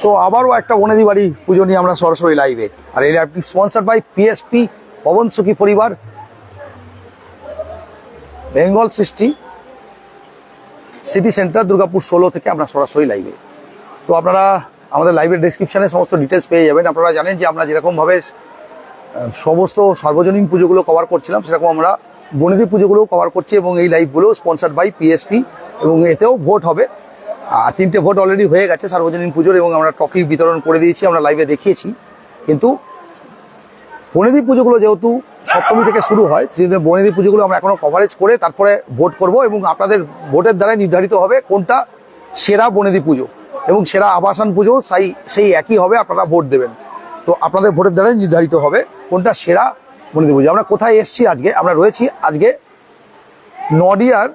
So আবারও একটা বনেদি বাড়ি পুজো নিয়ে আমরা সরাসরি লাইভে আর এই লাইভটি স্পন্সার্ড বাই পিএসপি পবন সুখী পরিবার। বেঙ্গল সৃষ্টি সিটি সেন্টার দুর্গাপুর ষোলো থেকে আমরা সরাসরি লাইভে তো আপনারা আমাদের লাইভের ডিসক্রিপশনে সমস্ত ডিটেলস পেয়ে যাবেন। আপনারা জানেন যে আমরা যেরকমভাবে সমস্ত সার্বজনীন পুজোগুলো কভার করছিলাম, সেরকম আমরা বনেদি পুজোগুলোও কভার করছি এবং এই লাইভগুলো স্পন্সার্ড বাই পিএসপি এবং এতেও ভোট হবে। তিনটে ভোট অলরেডি হয়ে গেছে সার্বজনীন পুজোর এবং আমরা ট্রফি বিতরণ করে দিয়েছি, আমরা লাইভে দেখিয়েছি। কিন্তু বনেদি পুজোগুলো যেহেতু সপ্তমী থেকে শুরু হয় সেজন্য বনেদি পুজোগুলো আমরা এখনও কভারেজ করে তারপরে ভোট করব এবং আপনাদের ভোটের দ্বারাই নির্ধারিত হবে কোনটা সেরা বনেদি পুজো এবং সেরা আবাসন পুজো, সেই সেই একই হবে, আপনারা ভোট দেবেন। তো আপনাদের ভোটের দ্বারাই নির্ধারিত হবে কোনটা সেরা বনেদি পুজো আমরা কোথায় এসেছি আজকে, আমরা রয়েছি আজকে নডিয়ার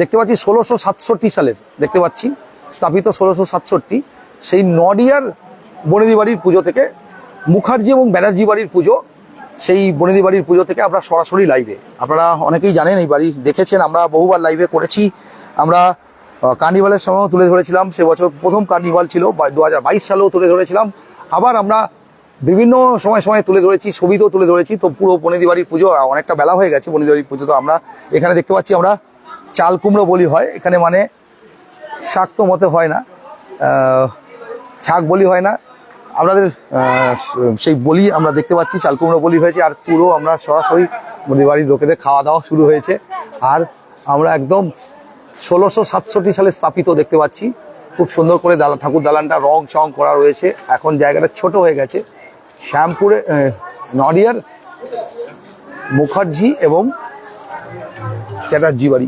দেখতে পাচ্ছি ষোলোশো সাতষট্টি সালের, দেখতে পাচ্ছি, স্থাপিত ষোলোশো সাতষট্টি। সেই নডিয়ার বনেদি বাড়ির পুজো থেকে, মুখার্জি এবং ব্যানার্জি বাড়ির পুজো, সেই বনেদি বাড়ির পুজো থেকে আমরা সরাসরি লাইভে আপনারা অনেকেই জানেন এই বাড়ি, দেখেছেন, আমরা বহুবার লাইভে করেছি। আমরা কার্নিভালের সময়ও তুলে ধরেছিলাম, সে বছর প্রথম কার্নিভাল ছিল দু হাজার বাইশ সালেও তুলে ধরেছিলাম। আবার আমরা বিভিন্ন সময় সময় তুলে ধরেছি, ছবিতেও তুলে ধরেছি, তো পুরো বনেদি বাড়ির পুজো অনেকটা বেলা হয়ে গেছে বনেদি বাড়ির পুজো, তো আমরা এখানে দেখতে পাচ্ছি আমরা চাল কুমড়ো বলি হয়, এখানে মানে শাক তো মতে হয় না ছাক বলি হয় না আপনাদের সেই বলি আমরা দেখতে পাচ্ছি, চাল কুমড়ো বলি হয়েছে, আর পুরো আমরা সরাসরি বনেদি বাড়ির লোকেদের খাওয়া দাওয়া শুরু হয়েছে, আর আমরা একদম ষোলোশো সাতষট্টি সালে স্থাপিত দেখতে পাচ্ছি খুব সুন্দর করে দালা ঠাকুর দালানটা রং চং করা রয়েছে। এখন জায়গাটা ছোট হয়ে গেছে। শ্যামপুরে নডিয়ার মুখার্জি এবং চ্যাটার্জি বাড়ি।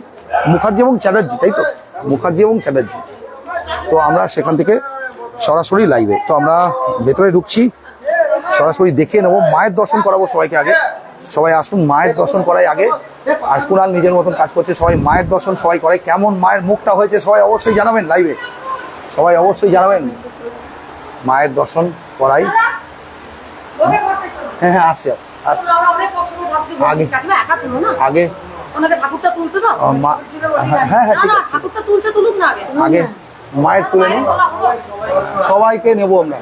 মুখার্জি এবং চ্যাটার্জি, তাই তো? মুখার্জি এবং চ্যাটার্জি। তো আমরা সেখান থেকে সরাসরি লাইভে তো আমরা ভেতরে ঢুকছি। সরাসরি দেখে নেব। মায়ের দর্শন করাবো সবাইকে আগে। সবাই আসুন, মায়ের দর্শন করাই আগে। আর কুণাল নিজের মতন কাজ করছে। সবাই মায়ের দর্শন সবাই করে। কেমন মায়ের মুখটা হয়েছে সবাই অবশ্যই জানাবেন লাইভে সবাই অবশ্যই জানাবেন। মায়ের দর্শন করাই। হ্যাঁ হ্যাঁ আসছে আসছে আসছে। আগে। আগে আগে হ্যাঁ, হ্যাঁ, হ্যাঁ, মায়ের তুলে নিই। সবাইকে নেব আমরা।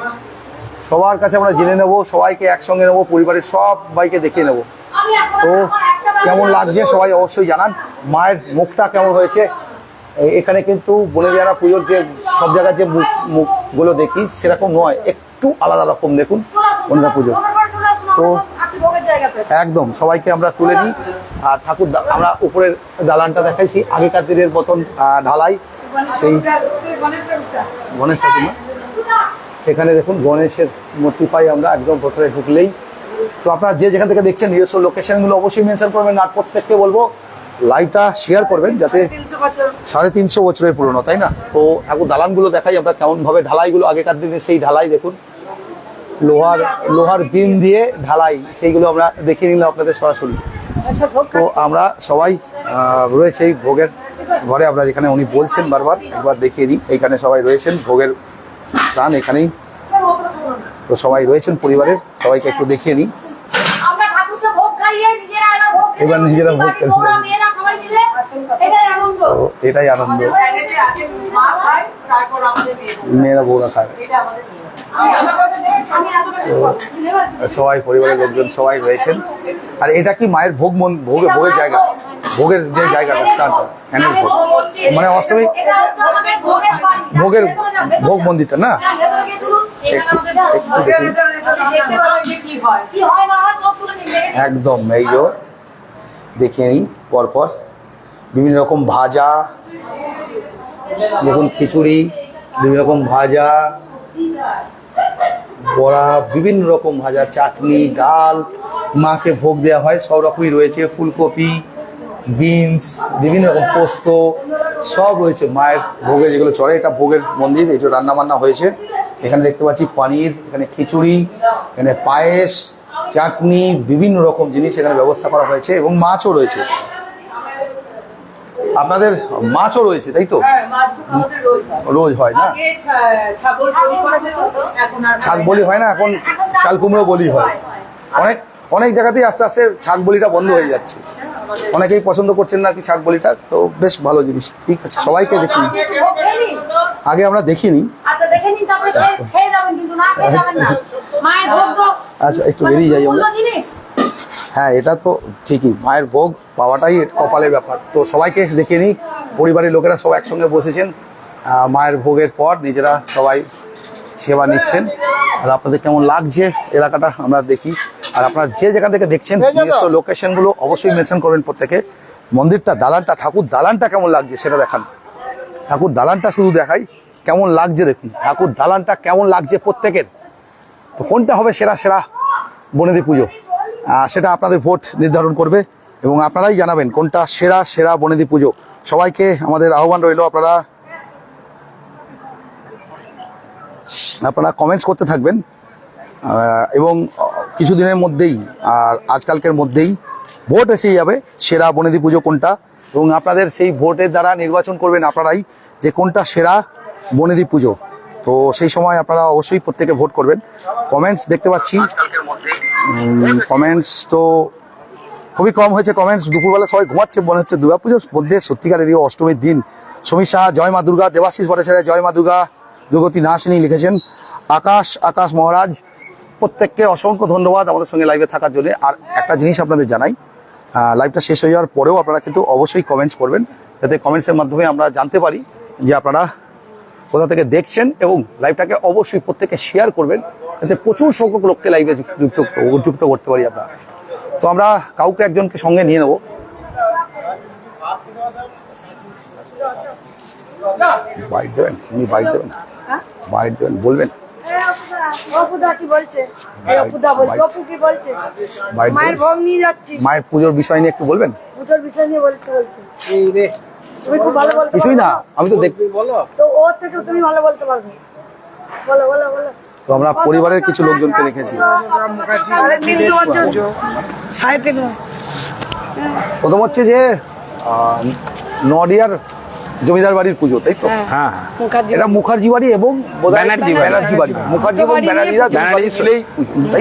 সবার কাছে আমরা জেনে নেব সবাইকে একসঙ্গে নেব পরিবারের সবাইকে দেখিয়ে নেব। তো কেমন লাগছে সবাই অবশ্যই জানান। মায়ের মুখটা কেমন হয়েছে? এখানে কিন্তু বলে দেওয়া পুজোর যে সব জায়গায় যে মুখ মুখগুলো দেখি, সেরকম নয়। একটু আলাদা রকম দেখুন বনগা পুজো। তো একদম, সবাইকে আমরা তুলে নিই। আর ঠাকুর আমরা উপরের দালানটা দেখাইছি, আগেকার দিনের মতন ঢালাই। সেই গণেশ ঠাকুর এখানে দেখুন, গণেশের মূর্তি পাই আমরা, একদম ভেতরে ঢুকলেই। তো আপনারা যে যেখান থেকে দেখছেন, নিজস্ব লোকেশনগুলো অবশ্যই মেনশন করবেন। আর প্রত্যেককে বলব লাইভটা শেয়ার করবেন যাতে সাড়ে তিনশো বছরের পুরনো তাই না? তো ঠাকুর দালানগুলো দেখাই আমরা কেমন ভাবে ঢালাইগুলো আগেকার দিনে সেই ঢালাই দেখুন। লোহার লোহার বিম দিয়ে ঢালাই সেইগুলো আমরা দেখিয়ে নিলাম আপনাদের সরাসরি। তো আমরা সবাই রয়েছে এই ভোগের ঘরে। আমরা যেখানে উনি বলছেন বারবার একবার দেখিয়ে দিই এইখানে সবাই রয়েছেন ভোগের স্থান এখানেই। তো সবাই রয়েছেন পরিবারের সবাইকে একটু দেখিয়ে নিই আমরা ঠাকুরকে ভোগ খাইয়ে নিজেরা এরা ভোগ খেয়ে এবার নিজেরা ভোগ এটাই আনন্দ। মেয়েরা। বউরা খায়। সবাই পরিবারের লোকজন সবাই রয়েছেন। আর এটা কি মায়ের ভোগ মন- ভোগে ভোগের জায়গা? ভোগের যে জায়গাটা স্থানটা ভোগ। মানে অষ্টমী এটা হচ্ছে আমাদের ভোগের। ভোগের ভোগ মন্দিরটা না? একটু একটু হয় কি হয়। না হয় সব তুলে নিন, দেখে নিন। একদম এই যে দেখিয়ে নিই পরপর। বিভিন্ন রকম ভাজা, দেখুন খিচুড়ি, বিভিন্ন রকম ভাজা, বড়া, বিভিন্ন রকম ভাজা, চাটনি, ডাল, মাকে ভোগ দেওয়া হয়, সব রকমই রয়েছে, ফুলকপি, বিনস, বিভিন্ন রকম পোস্ত, সব রয়েছে মায়ের ভোগে যেগুলো চলে, এটা ভোগের মন্দির যে রান্না বান্না হয়েছে। এখানে দেখতে পাচ্ছি পানির, এখানে খিচুড়ি, এখানে পায়েস চাটনি বিভিন্ন রকম জিনিস এখানে ব্যবস্থা করা হয়েছে এবং মাছও রয়েছে। আপনাদের মাছও রয়েছে তাই তো? হ্যাঁ রোজ হয়। না? আগে ছা- ছাগল বলি করা হতো এখন আর ছাদ বলি হয় না এখন চাল কুমড়ো বলি হয়। অনেক অনেক জায়গাতেই আস্তে আস্তে ছাগ বলিটা বন্ধ হয়ে যাচ্ছে। অনেকেই পছন্দ করছেন না আর কি ছাগ বলিটা তো বেশ ভালো জিনিস ঠিক আছে সবাইকে দেখি আগে আমরা দেখিনি। আচ্ছা দেখে নিন তারপরে খেয়ে- খেয়ে যাবেন কিন্তু না খেয়ে যাবেন না। মায়ের ভোগ তো আচ্ছা, একটু বেরিয়ে যাই আমরা। হ্যাঁ এটা তো ঠিকই মায়ের ভোগ পাওয়াটাই কপালের ব্যাপার। তো সবাইকে দেখে নিই পরিবারের লোকেরা সব একসঙ্গে বসেছেন। মায়ের ভোগের পর নিজেরা সবাই সেবা নিচ্ছেন। আর আপনাদের কেমন লাগছে এলাকাটা আমরা দেখি। আর আপনারা যে জায়গা থেকে দেখছেন নিজস্ব লোকেশনগুলো অবশ্যই মেনশন করবেন প্রত্যেকে। মন্দিরটা দালানটা ঠাকুর দালানটা কেমন লাগছে সেটা দেখান। ঠাকুর দালানটা শুধু দেখাই কেমন লাগছে দেখুন। ঠাকুর দালানটা কেমন লাগছে প্রত্যেকের। তো কোনটা হবে সেরা সেরা বনেদি পুজো? সেটা আপনাদের ভোট নির্ধারণ করবে এবং আপনারাই জানাবেন কোনটা সেরা সেরা বনেদি পুজো। সবাইকে আমাদের আহ্বান রইল, আপনারা আপনারা কমেন্টস করতে থাকবেন। এবং কিছুদিনের মধ্যেই, আর আজকালকের মধ্যেই ভোট এসে যাবে, সেরা বনেদি পুজো কোনটা। এবং আপনাদের সেই ভোটের দ্বারা নির্বাচন করবেন, আপনারাই যে কোনটা সেরা বনেদি পুজো। তো সেই সময় আপনারা অবশ্যই প্রত্যেকে ভোট করবেন। কমেন্টস দেখতে পাচ্ছি। কমেন্টস তো খুবই কম হয়েছে। কমেন্টস দুপুরবেলা সবাই ঘুমাচ্ছে, মনে হচ্ছে দুর্গাপুজোর মধ্যে সত্যিকারের এই অষ্টমীর দিন। সমীর সাহা, জয় মা দুর্গা, দেবাশিস ভট্টাচার্য, জয় মা দুর্গা, দুর্গতি নাশিনী লিখেছেন। আকাশ আকাশ মহারাজ, প্রত্যেককে অসংখ্য ধন্যবাদ আমাদের সঙ্গে লাইভে থাকার জন্য। আর একটা জিনিস আপনাদের জানাই লাইভটা শেষ হয়ে যাওয়ার পরেও আপনারা কিন্তু অবশ্যই কমেন্টস করবেন। যাতে কমেন্টসের মাধ্যমে আমরা জানতে পারি যে আপনারা কোথা থেকে দেখছেন এবং লাইভটাকে অবশ্যই প্রত্যেকে শেয়ার করবেন। যাতে প্রচুর সংখ্যক লোককে লাইভে যুক্ত যুক্ত করতে পারি আমরা। তো আমরা কাউকে একজনকে সঙ্গে নিয়ে নেব। বাইট দেবেন উনি বাইট দেবেন। বাইট দেবেন বলবেন। যাচ্ছি। মায়ের পুজোর বিষয় নিয়ে একটু বলবেন? পুজোর বিষয় নিয়ে বলতে বলছে। তুমি খুব ভালো বলতে কিছুই না আমি তো দেখ তো ওর থেকে তুমি ভালো বলতে পারবে। বলো বলো বলো। তো আমরা পরিবারের কিছু লোকজনকে রেখেছি। সাড়ে তিন প্রথম হচ্ছে যে নডিয়ার জমিদার বাড়ির পুজো তাই তো? হ্যাঁ হ্যাঁ। মুখার্জি এটা মুখার্জি বাড়ি এবং ব্যানার্জি ব্যানার্জি বাড়ি। মুখার্জি এবং ব্যানার্জিরা ব্যানার্জি মিলেই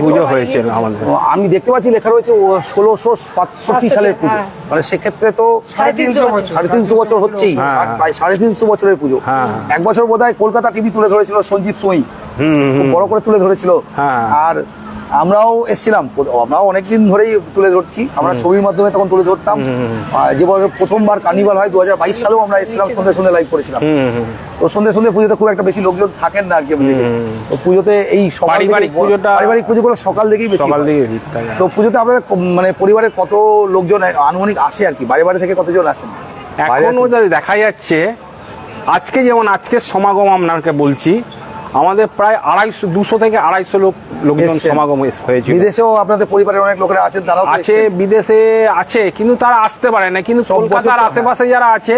পুজো, হয়েছিল আমাদের। আমি দেখতে পাচ্ছি লেখা রয়েছে ষোলোশো সাতষট্টি সালের পুজো। হ্যাঁ। মানে সেক্ষেত্রে তো সাড়ে তিনশো বছর। সাড়ে তিনশো বছর হচ্ছেই। হ্যাঁ। প্রায় সাড়ে তিনশো বছরের পুজো। হ্যাঁ। এক বছর বোধ হয় কলকাতা টিভি তুলে ধরেছিল সঞ্জীব সোই। হুম হুম, বড় করে তুলে ধরেছিল। হ্যাঁ। আর আমরাও এসেছিলাম। আমরাও অনেকদিন ধরেই তুলে ধরছি। আমরা ছবির মাধ্যমে তখন তুলে ধরতাম। আর যে প্রথমবার কার্নিভাল হয় দু হাজার বাইশ সালেও আমরা এসেছিলাম সন্ধ্যে সন্ধ্যে লাইভ করেছিলাম। তো সন্ধ্যে সন্ধ্যে পুজোতে খুব একটা বেশি লোকজন থাকেন না আর কি তো পুজোতে এই থেকেই- পারিবারিক পুজোটা- পারিবারিক পুজোগুলো সকাল থেকেই বেশি সকাল। দিকে তো পুজোতে আপনাদের ক- মানে পরিবারের কত লোকজন আনুমানিক আসে আর কি? বাড়ি বাড়ি থেকে কতজন আসেন? এখনও দেখা যাচ্ছে আজকে যেমন আজকের সমাগম আপনাকে বলছি আমাদের প্রায় আড়াইশো দুশো থেকে আড়াইশো লোক লোকজন। সমাগম হয়েছিল। বিদেশেও আপনাদের পরিবারের অনেক লোকেরা আছেন তারা আছে বিদেশে আছে কিন্তু তারা আসতে পারে না। কিন্তু কলকাতার আশেপাশে যারা আছে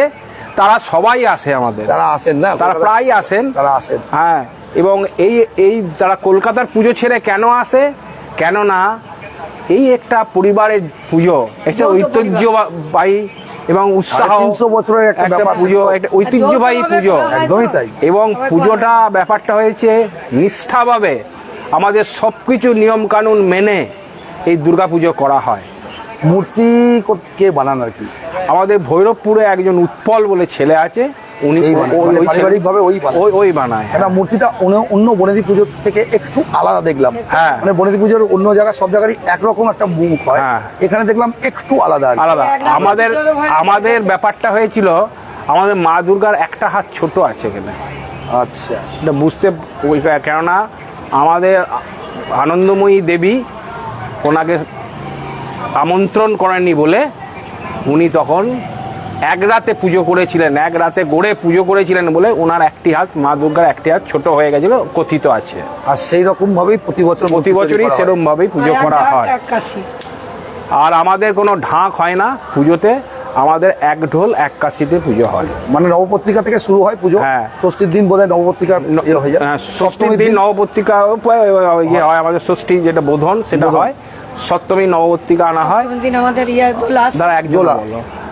তারা সবাই আসে আমাদের। তারা আসেন না? তারা প্রায় আসেন। তারা আসেন। হ্যাঁ এবং এই এই যারা কলকাতার পুজো ছেড়ে কেন আসে কেননা এই একটা পরিবারের পুজো একটা ঐতিহ্যবাহী এবং উৎসাহ তিনশো বছরের একটা পুজো একটা ঐতিহ্যবাহী পুজো। একদমই তাই। এবং পুজোটা ব্যাপারটা হয়েছে নিষ্ঠাভাবে আমাদের সব কিছু নিয়মকানুন মেনে এই দুর্গাপুজো করা হয়। মূর্তি কো- কে বানান আর কি? আমাদের ভৈরবপুরে একজন উৎপল বলে ছেলে আছে উনি ওই- মানে ওই পারিবারিকভাবে ওই বানায়। ওই ওই বানায় হ্যাঁ। একটা মূর্তিটা অন্য- অন্য বনেদি পুজো থেকে একটু আলাদা দেখলাম। হ্যাঁ। মানে বনেদি পুজোর অন্য সব জায়গারই একরকম একটা মুখ হয়। হ্যাঁ। এখানে দেখলাম একটু আলাদা আলাদা। আমাদের আমাদের ব্যাপারটা হয়েছিল আমাদের মা দুর্গার একটা হাত ছোট আছে এখানে। আচ্ছা। এটা বুঝতে ওই কেননা আমাদের আনন্দময়ী দেবী ওনাকে আমন্ত্রণ করেননি বলে উনি তখন এক রাতে পুজো করেছিলেন এক রাতে গড়ে পুজো করেছিলেন বলে ওনার একটি হাত মা দুর্গার একটি হাত ছোট হয়ে গেছিল কথিত আছে। আর সেই রকম ভাবেই প্রতি বছর প্রতি বছরই সেরকম ভাবেই পুজো করা হয়। আর আমাদের কোনো ঢাক হয় না পুজোতে আমাদের এক ঢোল এক কাশিতে পুজো হয়। মানে নবপত্রিকা থেকে শুরু হয় পুজো হ্যাঁ। ষষ্ঠীর দিন বোধহয় নবপত্রিকা ইয়ে হয়ে যায়। ষষ্ঠীর সপ্তমীর দিন নবপত্রিকা ইয়ে হয়। আমাদের ষষ্ঠী যেটা বোধন সেটা হয়। সপ্তমী নবপত্রিকা আনা হয়। আমাদের ইয়ে তারা একজন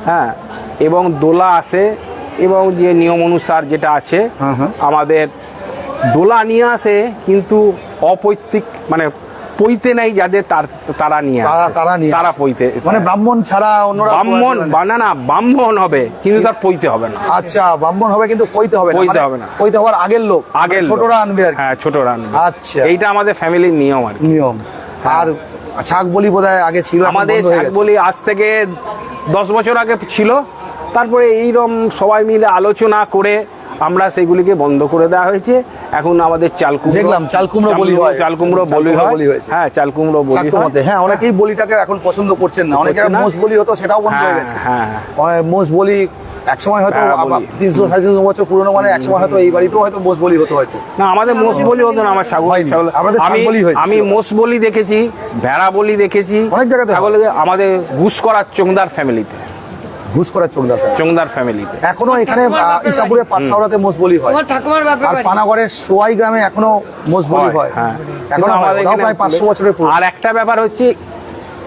হ্যাঁ এবং দোলা আসে এবং যে নিয়ম অনুসার যেটা আছে হ্যাঁ, হ্যাঁ। আমাদের দোলা নিয়ে আসে কিন্তু অপৈতৃক মানে পইতে নাই যাদের তার তারা নিয়ে তারা- নিয়ে তারা পইতে মানে ব্রাহ্মণ ছাড়া অন্যরা ব্রাহ্মণ বানানা ব্রাহ্মণ হবে কিন্তু তার পইতে হবে না। আচ্ছা ব্রাহ্মণ হবে কিন্তু পইতে হবে না। কইতে মানে হবে না। পইতে হওয়ার আগের লোক আগের মানে। ছোটরা আনবে আর হ্যাঁ ছোটরা আনবে। আচ্ছা। এইটা আমাদের ফ্যামিলির নিয়ম আর নিয়ম। আর ছাগ বলি বোধ আগে ছিল আমাদের গেছে। বলি আজ থেকে দশ বছর আগে ছিল তারপরে এইরকম সবাই মিলে আলোচনা করে আমরা সেগুলিকে বন্ধ করে দেওয়া হয়েছে এখন আমাদের চাল কুমড়ো দেখলাম, চাল কুমড়ো বলি হয়। চাল কুমড়ো বলি হয়। হ্যাঁ চাল কুমড়ো বলি হয় হ্যাঁ অনেকেই বলিটাকে এখন পছন্দ করছেন না অনেকে মোষ বলি হতো সেটাও বন্ধ হয়ে হ্যাঁ, গেছে হ্যাঁ, হ্যাঁ। মোষ বলি এক সময় হয়তো হ্যাঁ, তিনশো সাড়ে তিনশো বছর পুরনো মানে এক সময় হয়তো এই বাড়িতেও হয়তো মোষ বলি হতো হয়তো। না আমাদের মোষ বলি হতো না আমার ছাগল ছাগল আমাদের আমি আমি মোষ বলি দেখেছি ভেড়া বলি দেখেছি অনেক জায়গাতে হয়। ছাগলকে আমাদের ঘুষ করার চোংদার ফ্যামিলিতে। ঘুষ করার চোখ দেখা চোংদার ফ্যামিলিতে। এখনও এখানে ইসাপুরে পাটসাওড়াতে মোষ বলি হয়। আর পানাগড়ের সোয়াই গ্রামে এখনও মোষ বলি হয় হ্যাঁ। এখনও আমাদের এখানে প্রায় পাঁচশো বছরের আর একটা ব্যাপার হচ্ছে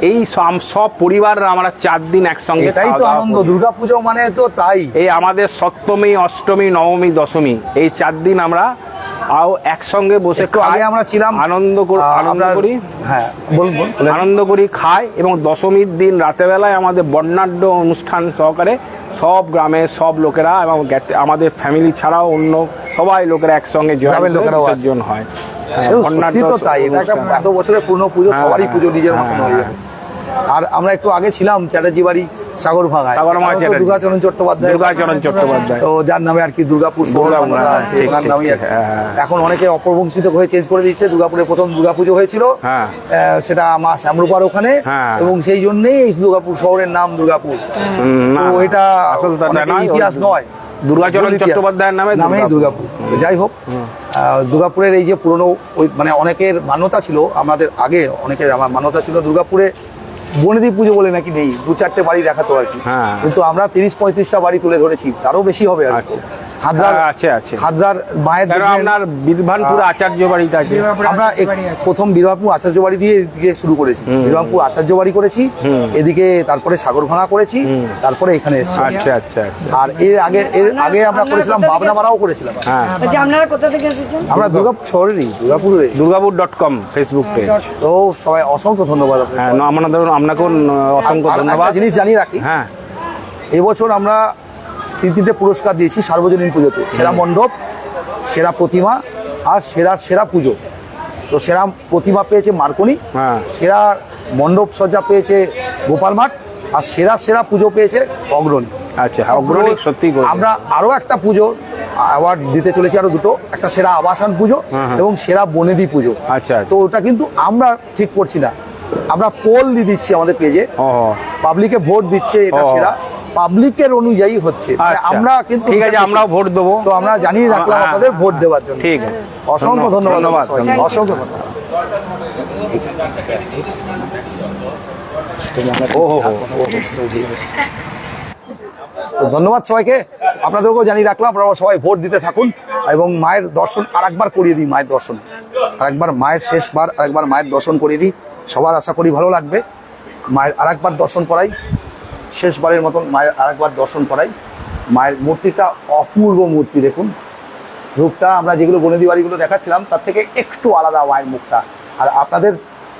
এই সব- সব পরিবাররা আমরা চার দিন একসঙ্গে খাওয়া তো আনন্দ। দুর্গাপুজো মানে তো তাই। এই আমাদের সপ্তমী অষ্টমী নবমী দশমী এই চার দিন আমরা আও একসঙ্গে বসে খাই, আগে আমরা ছিলাম আনন্দ কর- আনন্দ করি। হ্যাঁ। আনন্দ করি খাই এবং দশমীর দিন রাতেবেলায় আমাদের বর্ণাঢ্য অনুষ্ঠান সহকারে সব গ্রামের সব লোকেরা এবং আমাদের ফ্যামিলি ছাড়াও অন্য সবাই লোকেরা একসঙ্গে গ্রামের লোকেরাও বিসর্জন হয়। তাই এটা একটা এত বছরের পুরনো পুজো হ্যাঁ, সবারই হ্যাঁ, পুজো নিজের মতন হ্যাঁ, হয়ে যাবে আর আমরা একটু আগে ছিলাম চ্যাটার্জি বাড়ি সাগর ভাঙায় দুর্গাচরণ চট্টোপাধ্যায় দুর্গাচরণ চট্টোপাধ্যায়। তো যার নামে আর কি দুর্গাপুর আছে ওনার। এখন অনেকে হয়ে চেঞ্জ করে দিচ্ছে দুর্গাপুরে প্রথম দুর্গাপুজো হয়েছিল। হ্যাঁ। সেটা মা শ্যামরূপার ওখানে। হ্যাঁ। এবং সেই জন্যই এই দুর্গাপুর শহরের নাম দুর্গাপুর। তো এটা ইতিহাস নয়। দুর্গাচরণ চট্টোপাধ্যায়ের নামে নামেই দুর্গাপুর। যাই হোক দুর্গাপুরের এই যে পুরনো ওই মানে অনেকের মান্যতা ছিল। আমাদের আগে অনেকের আমার মান্যতা ছিল দুর্গাপুরে। বনেদি পুজো বলে নাকি নেই দু চারটে বাড়ি দেখাতো আর কি হ্যাঁ। কিন্তু আমরা তিরিশ পঁয়ত্রিশটা বাড়ি তুলে ধরেছি তারও বেশি হবে আর কি। খাদ্রার হ্যাঁ, আছে, আছে। খাদ্রার মায়ের আপনার বীরভানপুর আচার্য বাড়িটা আছে? আমরা প্রথম বীরবামপুর আচার্য বাড়ি দিয়ে এদিকে শুরু করেছি। বীরবামপুর আচার্য বাড়ি করেছি এদিকে তারপরে সাগর ভাঙা করেছি তারপরে এখানে এসেছি। আচ্ছা আচ্ছা আচ্ছা। আর এর আগে এর আগে আমরা করেছিলাম ভাবনা মারাও করেছিলাম। হ্যাঁ। বলছি, আপনারা কোথা থেকে এসেছেন? আমরা দুর্গাপুর শহরেরই দুর্গাপুরে Durgapur dot com Facebook page তো সবাই অসংখ্য ধন্যবাদ আপনাদের হ্যাঁ সবাইকে। আপনাকে অসংখ্য ধন্যবাদ। জিনিস জানিয়ে রাখি হ্যাঁ। এবছর আমরা তিন তিনটে পুরস্কার দিয়েছি সার্বজনীন পুজোতে। সেরা মণ্ডপ সেরা প্রতিমা আর সেরা সেরা পুজো। তো সেরা প্রতিমা পেয়েছে মার্কনি হ্যাঁ। সেরা মণ্ডপ সজ্জা পেয়েছে গোপাল মাঠ আর সেরা সেরা পুজো পেয়েছে অগ্রণী। আচ্ছা অগ্রণী সত্যি আমরা আরও একটা পুজো অ্যাওয়ার্ড দিতে চলেছি আরও দুটো একটা সেরা আবাসন পুজো হ্যাঁ, হ্যাঁ। এবং সেরা বনেদি পুজো। আচ্ছা আচ্ছা। তো ওটা কিন্তু আমরা ঠিক করছি না। আমরা পোল দিয়ে দিচ্ছি আমাদের পেজে। পাবলিকে ভোট দিচ্ছে এটা সেরা। পাবলিকের অনুযায়ী হচ্ছে। মানে আচ্ছা। আমরা কিন্তু ঠিক আছে আমরাও ভোট দেবো। তো আমরা জানিয়ে রাখলাম আপনাদের ভোট। দেওয়ার জন্য। ঠিক আছে। অসংখ্য ধন্যবাদ। অসংখ্য ধন্যবাদ। ধন্যবাদ সবাইকে। আপনাদেরকেও জানিয়ে রাখলাম আপনারা সবাই ভোট দিতে থাকুন এবং মায়ের দর্শন আরেকবার করিয়ে দিই মায়ের দর্শন। আরেকবার মায়ের শেষবার আরেকবার মায়ের দর্শন করিয়ে দিই। সবার আশা করি ভালো লাগবে। মায়ের আরেকবার দর্শন করাই। শেষবারের মতন মায়ের আরেকবার দর্শন করাই। মায়ের মূর্তিটা অপূর্ব মূর্তি, দেখুন। রূপটা আমরা যেগুলো বনেদি বাড়িগুলো দেখাচ্ছিলাম, তার থেকে একটু আলাদা মায়ের মুখটা। আর আপনাদের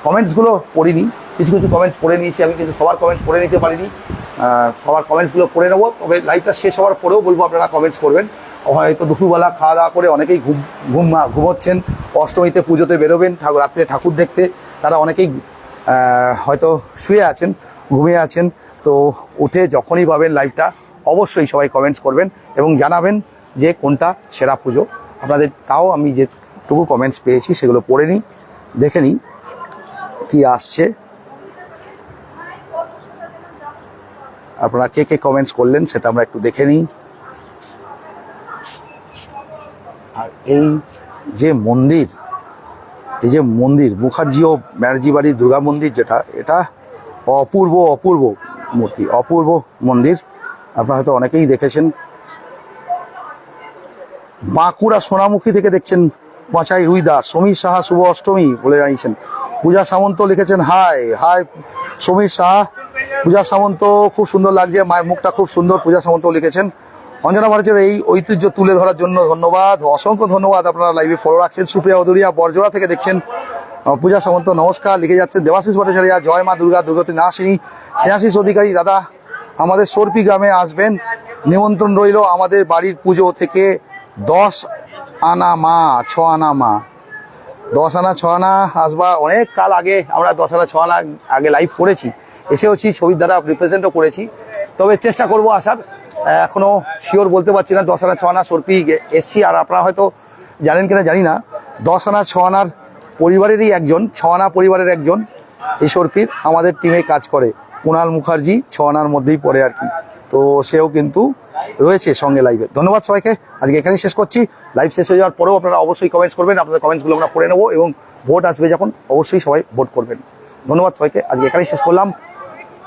কমেন্টসগুলো পড়িনি, কিছু কিছু কমেন্টস পড়ে নিয়েছি আমি, কিন্তু সবার কমেন্টস পড়ে নিতে পারিনি। সবার কমেন্টসগুলো পড়ে নেব, তবে লাইভটা শেষ হওয়ার পরেও বলব আপনারা কমেন্টস করবেন। হয়তো দুপুরবেলা খাওয়া দাওয়া করে অনেকেই ঘুম ঘুম, ঘুমোচ্ছেন, অষ্টমীতে পুজোতে বেরোবেন, ঠাকুর, রাত্রে ঠাকুর দেখতে, তারা অনেকেই হয়তো শুয়ে আছেন, ঘুমিয়ে আছেন। তো উঠে যখনই পাবেন লাইভটা অবশ্যই সবাই কমেন্টস করবেন এবং জানাবেন যে কোনটা সেরা পুজো। আপনাদের তাও আমি যেটুকু কমেন্টস পেয়েছি সেগুলো পড়ে নিই, দেখে নিই কি আসছে। আপনারা কে কে কমেন্টস করলেন সেটা আমরা একটু দেখে নিই। আর এই যে মন্দির, এই যে মন্দির, মুখার্জি ও ব্যানার্জি বাড়ির দুর্গা মন্দির যেটা, এটা অপূর্ব অপূর্ব। মূর্তি, অপূর্ব মন্দির। আপনারা হয়তো অনেকেই দেখেছেন। বাঁকুড়া সোনামুখী থেকে দেখছেন বাঁচাই রুইদা সমীর সাহা শুভ অষ্টমী বলে জানিয়েছেন। পূজা সামন্ত লিখেছেন হাই হাই সমীর সাহা। পূজা সামন্ত খুব সুন্দর লাগছে, মায়ের মুখটা খুব সুন্দর পূজা সামন্ত লিখেছেন। অঞ্জনা ভারতের এই ঐতিহ্য তুলে ধরার জন্য ধন্যবাদ, অসংখ্য ধন্যবাদ আপনারা লাইভে ফলো রাখছেন। সুপ্রিয়া অদুরিয়া, বরজোড়া থেকে দেখছেন পূজা সামন্ত, নমস্কার, লিখে যাচ্ছেন দেবাশিস ভট্টাচার্য, জয় মা দুর্গা দুর্গতি নাশিনী স্নেহাশিস অধিকারী দাদা আমাদের সর্পি গ্রামে আসবেন। নিমন্ত্রণ রইল আমাদের বাড়ির পুজো থেকে দশ আনা মা ছ আনা মা। দশ আনা ছ আনা আসবা। অনেক কাল আগে আমরা দশ আনা ছ আনা আগে লাইভ করেছি। এসেওছি ছবির দ্বারা রিপ্রেজেন্টও করেছি। তবে চেষ্টা করব আসার। আহ, এখনও শিওর বলতে পারছি না দশ আনা ছ আনা সর্পি এসছি। আর আপনারা হয়তো জানেন কিনা জানি না দশ আনা ছ আনার পরিবারেরই একজন ছ আনা পরিবারের একজন এই সর্পির আমাদের টিমে কাজ করে। কুণাল মুখার্জি ছ আনার মধ্যেই পড়ে আর কি। তো সেও কিন্তু রয়েছে সঙ্গে লাইভে ধন্যবাদ সবাইকে। আজকে এখানেই শেষ করছি। লাইভ শেষ হয়ে যাওয়ার পরেও আপনারা অবশ্যই কমেন্টস করবেন। আপনাদের কমেন্টসগুলো আমরা পড়ে নেব এবং ভোট আসবে যখন অবশ্যই সবাই ভোট করবেন। ধন্যবাদ সবাইকে। আজকে এখানেই শেষ করলাম।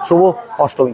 শুভ অষ্টমী।